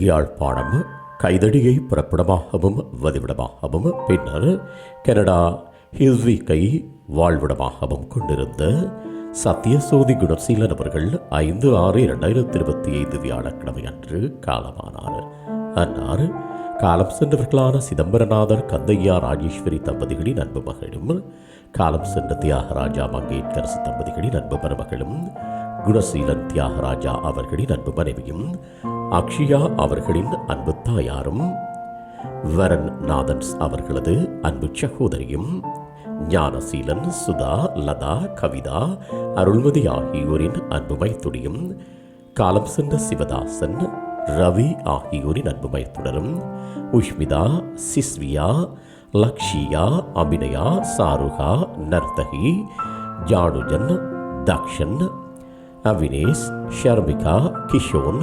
யாழ்ப்பாணம் கைதடியை புறப்படமாகவும் வதிவிடமாகவும் பின்னர் கனடா ஹில்விக்கை வாழ்விடமாகவும் கொண்டிருந்த சத்யசோதி குணசீலன் அவர்கள் ஐந்து ஆறு இரண்டாயிரத்தி இருபத்தி ஐந்து வியாழக்கிழமை அன்று காலமானார். அன்னார் காலம் சென்றவர்களான சிதம்பரநாதர் கந்தையா ராஜேஸ்வரி தம்பதிகளின் அன்பு மகளும் காலம் சென்ற தியாகராஜா மங்கேட்கரசு தம்பதிகளின் அன்பு மருமகளும் குணசீலன் தியாகராஜா அவர்களின் அன்பு மனைவியும் அக்ஷயா அவர்களின் அன்பு தாயாரும் வரன் நாதன்ஸ் அவர்களது அன்பு சகோதரியும் ஞானசீலன் சுதா லதா கவிதா அருள்மதி ஆகியோரின் அன்பு மைத்துடியும் காலம் சென்ற சிவதாசன் ரவி ஆகியோரின் அன்பு மைத்துடரும் உஷ்மிதா சிஸ்வியா லக்ஷியா அபிநயா சாருகா நர்த்தகி ஜானுஜன் தக்ஷன் அவினேஷ் ஷர்மிகா கிஷோன்